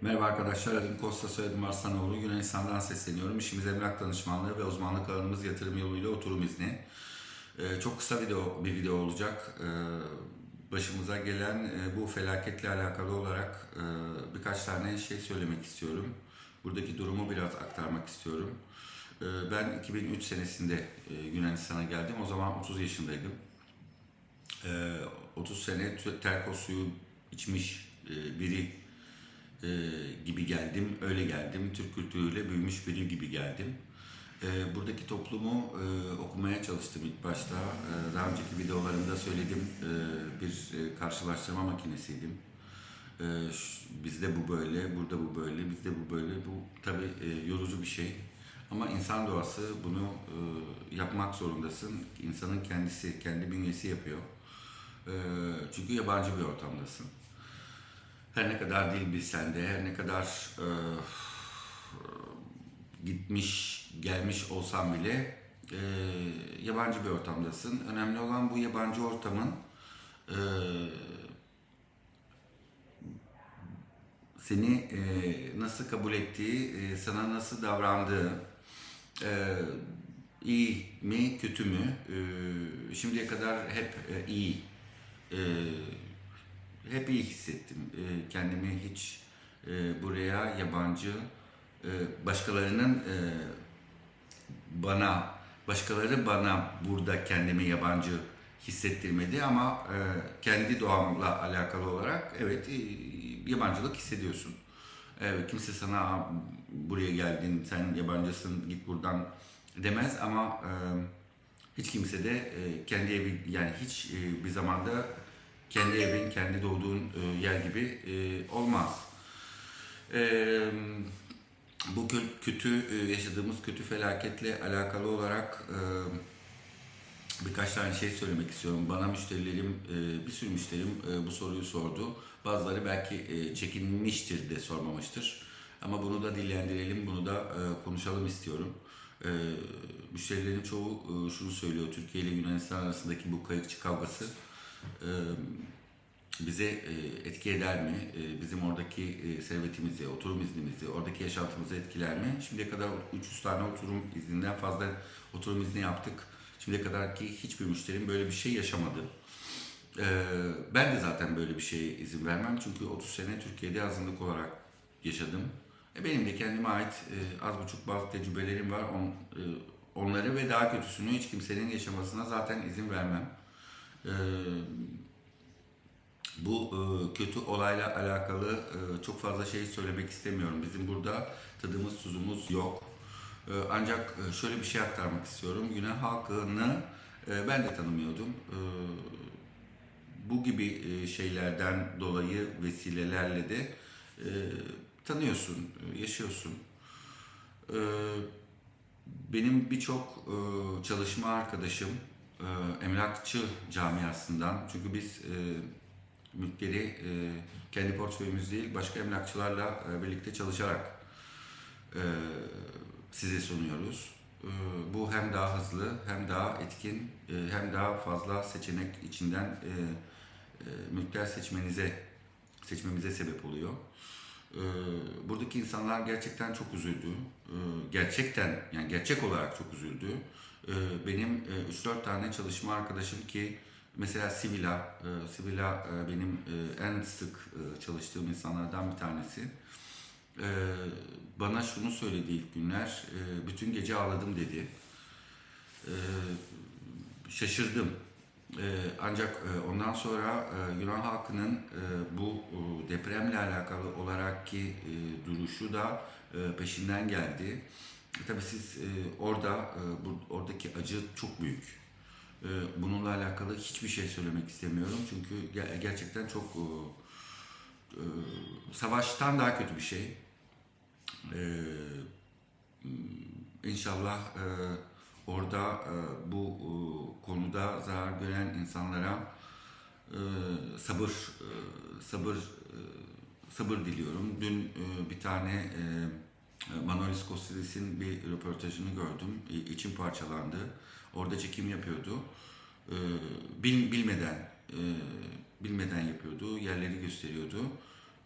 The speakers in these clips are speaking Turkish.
Merhaba arkadaşlar, adım Kosta soyadım Arslanoğlu. Yunanistan'dan sesleniyorum. İşimiz emlak danışmanlığı ve uzmanlık alanımız yatırım yoluyla oturum izni. Ee, çok kısa video bir video olacak. Ee, başımıza gelen e, bu felaketle alakalı olarak e, birkaç tane şey söylemek istiyorum. Buradaki durumu biraz aktarmak istiyorum. Ee, ben 2003 senesinde e, Yunanistan'a geldim. O zaman 30 yaşındaydım. Ee, 30 sene terkos suyu içmiş e, biri e, gibi geldim, öyle geldim. Türk kültürüyle büyümüş biri gibi geldim. E, buradaki toplumu e, okumaya çalıştım ilk başta. E, daha önceki videolarımda söyledim, e, bir e, karşılaştırma makinesiydim. E, bizde bu böyle, burada bu böyle, bizde bu böyle. Bu tabii e, yorucu bir şey. Ama insan doğası bunu e, yapmak zorundasın. İnsanın kendisi, kendi bünyesi yapıyor. E, çünkü yabancı bir ortamdasın. Her ne kadar dil bilsen de, her ne kadar e, gitmiş, gelmiş olsan bile e, yabancı bir ortamdasın. Önemli olan bu yabancı ortamın e, seni e, nasıl kabul ettiği, e, sana nasıl davrandığı, e, iyi mi, kötü mü? E, şimdiye kadar hep e, iyi. E, hep iyi hissettim. E, kendimi hiç e, buraya yabancı, e, başkalarının e, bana, başkaları bana burada kendimi yabancı hissettirmedi ama e, kendi doğamla alakalı olarak evet e, yabancılık hissediyorsun. Evet, kimse sana "Aa, buraya geldin, sen yabancısın, git buradan demez ama e, hiç kimse de e, kendi evi yani hiç e, bir zamanda kendi evin, kendi doğduğun e, yer gibi e, olmaz. E, bu kö- kötü yaşadığımız kötü felaketle alakalı olarak birkaç tane şey söylemek istiyorum. Bana müşterilerim, bir sürü müşterim bu soruyu sordu. Bazıları belki çekinmiştir de sormamıştır. Ama bunu da dillendirelim, bunu da konuşalım istiyorum. E, müşterilerin çoğu şunu söylüyor. Türkiye ile Yunanistan arasındaki bu kayıkçı kavgası bize e, etki eder mi? E, Bizim oradaki e, servetimizi, oturum iznimizi, oradaki yaşantımızı etkiler mi? Şimdiye kadar 300 tane oturum izninden fazla oturum izni yaptık. Şimdiye kadar ki hiçbir müşterim böyle bir şey yaşamadı. E, Ben de zaten böyle bir şeye izin vermem. Çünkü 30 sene Türkiye'de azınlık olarak yaşadım. E, Benim de kendime ait az buçuk bazı tecrübelerim var. On, Onları ve daha kötüsünü hiç kimsenin yaşamasına zaten izin vermem. E, bu e, kötü olayla alakalı e, çok fazla şey söylemek istemiyorum. Bizim burada tadımız tuzumuz yok. E, ancak e, şöyle bir şey aktarmak istiyorum. Yunan halkını ben de tanımıyordum. E, bu gibi şeylerden dolayı vesilelerle de tanıyorsun, yaşıyorsun. Benim birçok çalışma arkadaşım e, emlakçı camiasından çünkü biz e, mülkleri e, kendi portföyümüz değil başka emlakçılarla e, birlikte çalışarak e, size sunuyoruz. E, bu hem daha hızlı hem daha etkin e, hem daha fazla seçenek içinden e, e, mülkler seçmenize seçmemize sebep oluyor. E, buradaki insanlar gerçekten çok üzüldü. E, gerçekten yani gerçek olarak çok üzüldü. E, benim e, 3-4 tane çalışma arkadaşım ki mesela Sibila, e, Sibila e, benim e, en sık e, çalıştığım insanlardan bir tanesi. E, bana şunu söyledi ilk günler, e, bütün gece ağladım dedi. E, şaşırdım. E, ancak e, ondan sonra e, Yunan halkının e, bu e, depremle alakalı olarak ki e, duruşu da e, peşinden geldi. E, tabii siz e, orada e, bu, oradaki acı çok büyük. E, bununla alakalı hiçbir şey söylemek istemiyorum çünkü ge- gerçekten çok e, e, savaştan daha kötü bir şey. E, İnşallah e, orada e, bu e, konuda zarar gören insanlara e, sabır e, sabır e, sabır diliyorum. Dün e, bir tane e, Manolis Kostidis'in bir röportajını gördüm. İçim parçalandı. Orada çekim yapıyordu. E, bil, bilmeden e, bilmeden yapıyordu. Yerleri gösteriyordu.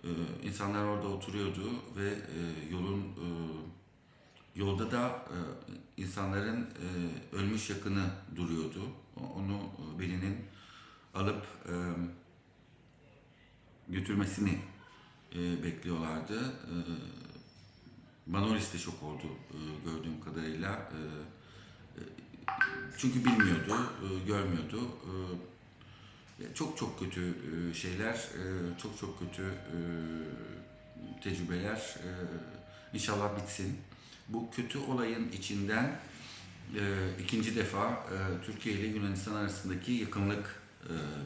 E, insanlar orada oturuyordu ve e, yolun e, yolda da insanların ölmüş yakını duruyordu. Onu birinin alıp götürmesini bekliyorlardı. Manolis de şok oldu e, gördüğüm kadarıyla. E, e, çünkü bilmiyordu, görmüyordu. Çok çok kötü şeyler, çok çok kötü tecrübeler. İnşallah bitsin. Bu kötü olayın içinden ikinci defa Türkiye ile Yunanistan arasındaki yakınlık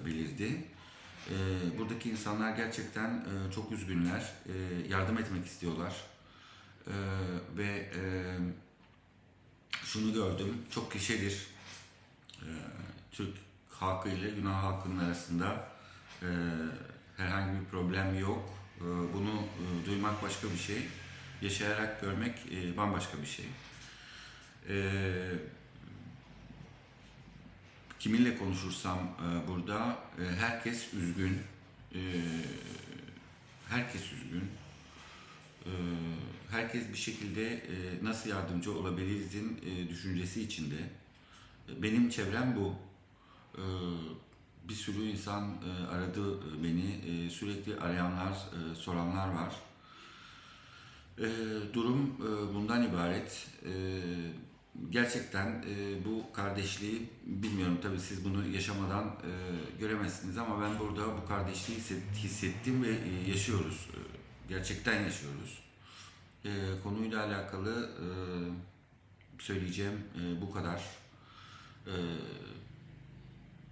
belirdi. Buradaki insanlar gerçekten çok üzgünler, yardım etmek istiyorlar. E, ve e, şunu gördüm, çok kişidir. E, Türk halkı ile Yunan halkının arasında e, herhangi bir problem yok. E, bunu e, duymak başka bir şey, yaşayarak görmek e, bambaşka bir şey. E, kiminle konuşursam e, burada e, herkes üzgün, e, herkes üzgün. Herkes bir şekilde e, nasıl yardımcı olabilirizin e, düşüncesi içinde. E, Benim çevrem bu. Bir sürü insan aradı beni, sürekli arayanlar, soranlar var. Durum bundan ibaret. Gerçekten bu kardeşliği bilmiyorum tabii siz bunu yaşamadan göremezsiniz ama ben burada bu kardeşliği hisset- hissettim ve yaşıyoruz. Gerçekten yaşıyoruz. E, konuyla alakalı e, söyleyeceğim e, bu kadar. E,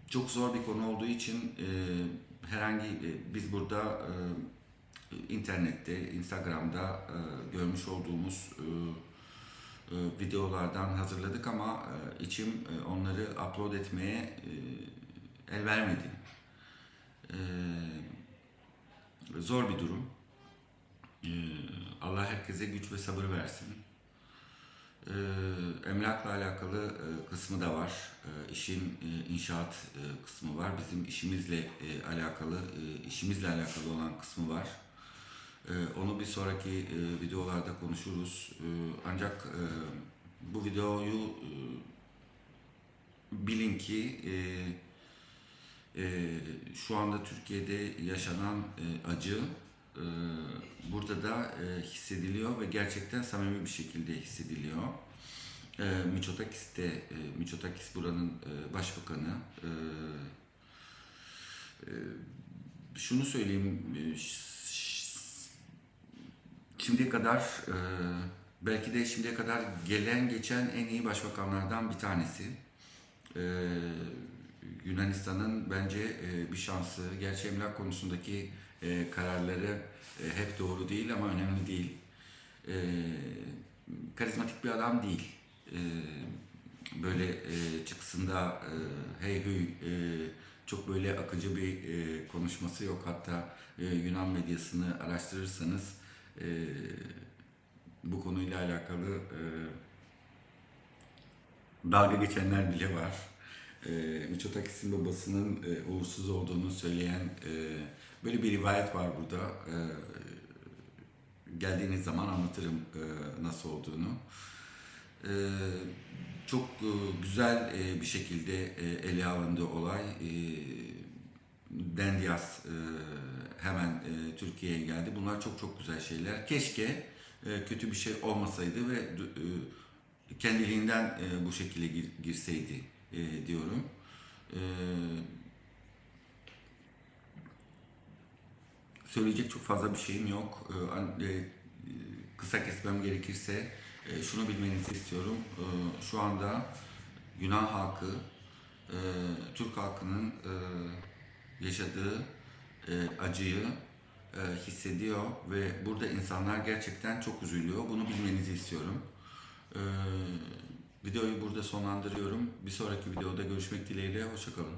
çok zor bir konu olduğu için e, herhangi e, biz burada e, internette, Instagram'da e, görmüş olduğumuz e, e, videolardan hazırladık ama e, içim e, onları upload etmeye e, el vermedi. E, zor bir durum. E, Allah herkese güç ve sabır versin. E, emlakla alakalı e, kısmı da var. E, işin e, inşaat e, kısmı var. Bizim işimizle e, alakalı, e, işimizle alakalı olan kısmı var. Ee, Onu bir sonraki e, videolarda konuşuruz. Ee, Ancak e, bu videoyu e, bilin ki e, e, şu anda Türkiye'de yaşanan e, acı e, burada da e, hissediliyor ve gerçekten samimi bir şekilde hissediliyor. E, Mitsotakis de, e, Mitsotakis buranın e, başbakanı. E, e, şunu söyleyeyim, e, Şimdiye kadar e, belki de şimdiye kadar gelen geçen en iyi başbakanlardan bir tanesi. E, Yunanistan'ın bence e, bir şansı. Gerçi emlak konusundaki e, kararları e, hep doğru değil ama önemli değil. E, karizmatik bir adam değil. E, böyle e, çıksında e, hey hüy e, çok böyle akıcı bir e, konuşması yok. Hatta e, Yunan medyasını araştırırsanız e, bu konuyla alakalı e, dalga geçenler bile var. E, Mitsotakis'in babasının e, uğursuz olduğunu söyleyen e, böyle bir rivayet var burada. E, geldiğiniz zaman anlatırım e, nasıl olduğunu. E, çok e, güzel e, bir şekilde e, ele alındı olay. E, Dendias e, hemen e, Türkiye'ye geldi. Bunlar çok çok güzel şeyler. Keşke e, kötü bir şey olmasaydı ve e, kendiliğinden e, bu şekilde gir- girseydi e, diyorum. E, söyleyecek çok fazla bir şeyim yok. E, an- e, kısa kesmem gerekirse e, şunu bilmenizi istiyorum. E, şu anda Yunan halkı, e, Türk halkının e, yaşadığı e, acıyı e, hissediyor ve burada insanlar gerçekten çok üzülüyor. Bunu bilmenizi istiyorum. E, videoyu burada sonlandırıyorum. Bir sonraki videoda görüşmek dileğiyle. Hoşçakalın.